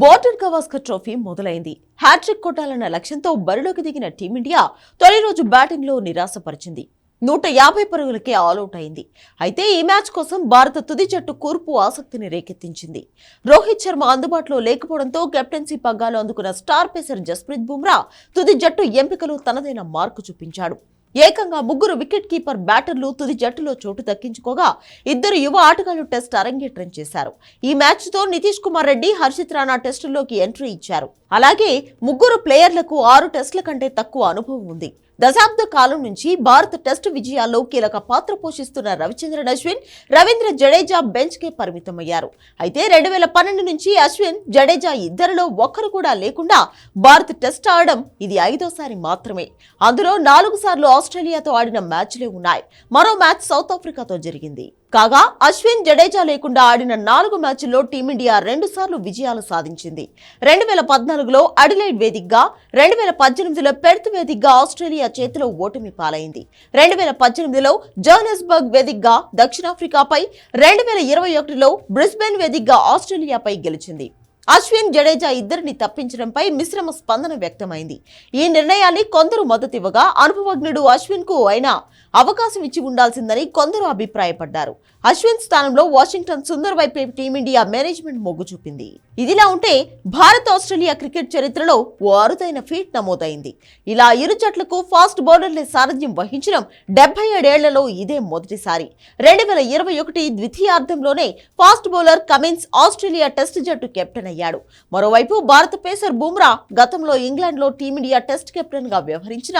Border Gavaskar trophy మొదలైంది. Hat trick కొట్టాలన్న లక్ష్యంతో బరిలోకి దిగిన టీమిండియా తొలి రోజు బ్యాటింగ్లో నిరాశపరిచింది. నూట యాభై పరుగులకే ఆలౌట్ అయింది. అయితే ఈ మ్యాచ్ కోసం భారత తుది జట్టు కూర్పు ఆసక్తిని రేకెత్తించింది. రోహిత్ శర్మ అందుబాటులో లేకపోవడంతో కెప్టెన్సీ పగ్గాలు అందుకున్న స్టార్ పేసర్ జస్ప్రీత్ బుమ్రా తుది జట్టు ఎంపికలు తనదైన మార్కు చూపించాడు. ఏకంగా ముగ్గురు వికెట్ కీపర్ బ్యాటర్లు తుది జట్టులో చోటు దక్కించుకోగా ఇద్దరు యువ ఆటగాళ్ళు టెస్ట్ అరంగేట్రం చేశారు. ఈ మ్యాచ్తో నితీష్ కుమార్ రెడ్డి హర్షిత్ రాణా టెస్టుల్లోకి ఎంట్రీ ఇచ్చారు. అలాగే ముగ్గురు ప్లేయర్లకు ఆరు టెస్టుల కంటే తక్కువ అనుభవం ఉంది. దశాబ్ద కాలం నుంచి భారత టెస్టు విజయాల్లో కీలక పాత్ర పోషిస్తున్న రవిచంద్రన్ అశ్విన్ రవీంద్ర జడేజా బెంచ్ కే పరిమితమయ్యారు. అయితే రెండు వేల పన్నెండు నుంచి అశ్విన్ జడేజా ఇద్దరిలో ఒక్కరు కూడా లేకుండా భారత్ టెస్ట్ ఆడడం ఇది ఐదోసారి మాత్రమే. అందులో నాలుగు సార్లు ఆస్ట్రేలియాతో ఆడిన మ్యాచ్లే ఉన్నాయి. మరో మ్యాచ్ సౌత్ ఆఫ్రికాతో జరిగింది. కాగా అశ్విన్ జడేజా లేకుండా ఆడిన నాలుగు మ్యాచ్ల్లో టీమిండియా రెండు సార్లు విజయాలు సాధించింది. రెండు వేల పద్నాలుగులో అడిలైడ్ వేదికగా రెండు వేల పద్దెనిమిదిలో పెర్త్ వేదికగా ఆస్ట్రేలియా చేతిలో ఓటమి పాలైంది. రెండు వేల పద్దెనిమిదిలో జోహెన్స్బర్గ్ వేదికగా దక్షిణాఫ్రికాపై రెండు వేల ఇరవై ఒకటిలో బ్రిస్బెన్ వేదికగా ఆస్ట్రేలియాపై గెలిచింది. అశ్విన్ జడేజా ఇద్దరిని తప్పించడంపై మిశ్రమ స్పందన వ్యక్తమైంది. ఈ నిర్ణయాన్ని కొందరు మద్దతివ్వగా అనుభవజ్ఞుడు అశ్విన్కు అయినా అవకాశం ఇచ్చి ఉండాల్సిందని కొందరు అభిప్రాయపడ్డారు. అశ్విన్ స్థానంలో వాషింగ్టన్ సుందర్ వైపే టీమిండియా మేనేజ్మెంట్ మొగ్గు చూపింది. ఇదిలా ఉంటే భారత్ ఆస్ట్రేలియా క్రికెట్ చరిత్రలో ఓ అరుదైన ఫీట్ నమోదైంది. ఇలా ఇరు జట్లకు ఫాస్ట్ బౌలర్లే సారథ్యం వహించడం డెబ్బై ఏడేళ్ళలో ఇదే మొదటిసారి. రెండు వేల ఇరవై ఒకటి ద్వితీయార్థంలోనే fast bowler Cummins Australia test జట్టు కెప్టెన్ అయ్యాడు. మరోవైపు భారత పేసర్ బుమ్రా గతంలో ఇంగ్లాండ్లో టీమిండియా టెస్ట్ కెప్టెన్గా వ్యవహరించిన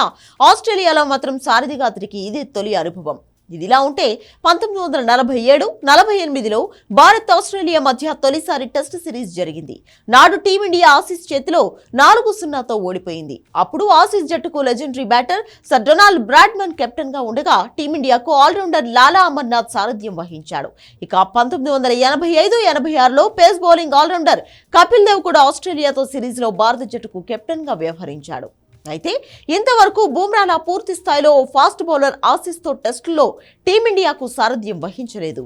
ఆస్ట్రేలియాలో మాత్రం సారథిగా అతనికి ఇదే తొలి అనుభవం. ఇదిలా ఉంటే పంతొమ్మిది వందల నలభై ఏడు నలభై ఎనిమిదిలో భారత్ ఆస్ట్రేలియా మధ్య తొలిసారి టెస్ట్ సిరీస్ జరిగింది. నాడు టీమిండియా ఆసీస్ చేతిలో నాలుగు సున్నాతో ఓడిపోయింది. అప్పుడు ఆసీస్ జట్టుకు legendary batter sir Donald Bradman కెప్టెన్గా ఉండగా టీమిండియాకు ఆల్రౌండర్ లాలా అమర్నాథ్ సారథ్యం వహించాడు. ఇక పంతొమ్మిది వందల ఎనభై ఐదు ఎనభై ఆరులో pace bowling all-rounder Kapil Dev కూడా ఆస్ట్రేలియాతో సిరీస్లో భారత జట్టుకు కెప్టెన్గా వ్యవహరించాడు. అయితే ఇంతవరకు బూమ్రాలా పూర్తి స్థాయిలో ఫాస్ట్ బౌలర్ ఆశీస్తో టెస్టుల్లో టీమిండియాకు సారథ్యం వహించలేదు.